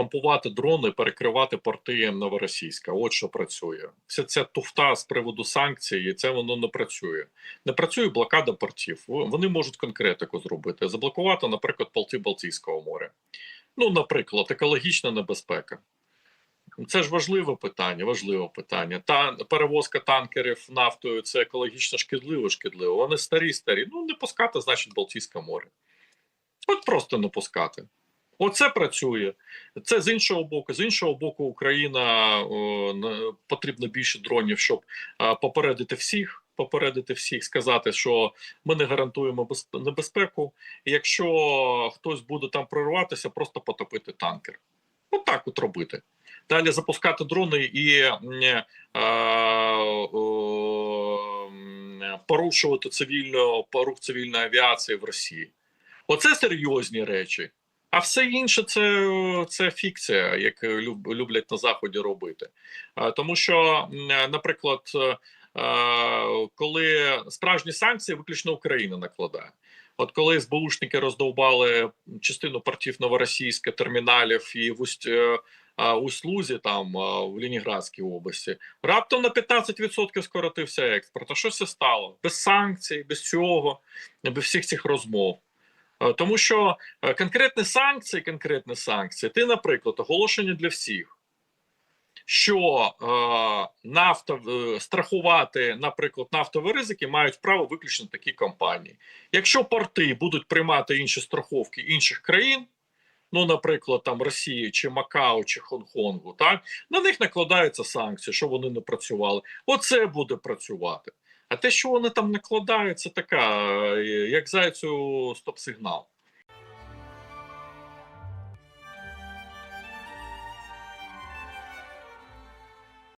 штампувати дрони, перекривати порти новоросійська. От що працює. Вся ця туфта з приводу санкцій, це воно не працює. Не працює блокада портів. Вони можуть конкретику зробити. Заблокувати, наприклад, порти Балтійського моря. Ну, наприклад, екологічна небезпека. Це ж важливе питання, важливе питання. Та перевозка танкерів нафтою це екологічно шкідливо, шкідливо. Вони старі, старі. Ну не пускати, значить, Балтійське море. От просто не пускати. Оце працює. Це з іншого боку. З іншого боку, Україна о, потрібно більше дронів, щоб а, попередити всіх. Попередити всіх, сказати, що ми не гарантуємо небезпеку. Якщо хтось буде там прорватися, просто потопити танкер. Отак от робити. Далі запускати дрони і е, о, порушувати цивільну порух цивільної авіації в Росії. Оце серйозні речі. А все інше це, це фікція, як люб- люблять на заході робити. Тому що, наприклад, е, е, коли справжні санкції виключно Україна накладає. От коли СБУшники роздовбали частину портів новоросійська, терміналів і в е, а, там в Леніградській області, раптом на 15% скоротився експорт. А що це стало? Без санкцій, без цього, без всіх цих розмов. Е, Тому що е, конкретні санкції, конкретні санкції, ти, наприклад, оголошення для всіх, що е, нафта е, страхувати, наприклад, нафтові ризики мають право виключно такі компанії. Якщо порти будуть приймати інші страховки інших країн, ну, наприклад, там Росії чи Макао, чи Хонконгу, так на них накладаються санкції, що вони не працювали. Оце буде працювати. А те, що вони там накладають, це така, е, як зайцю стоп-сигнал.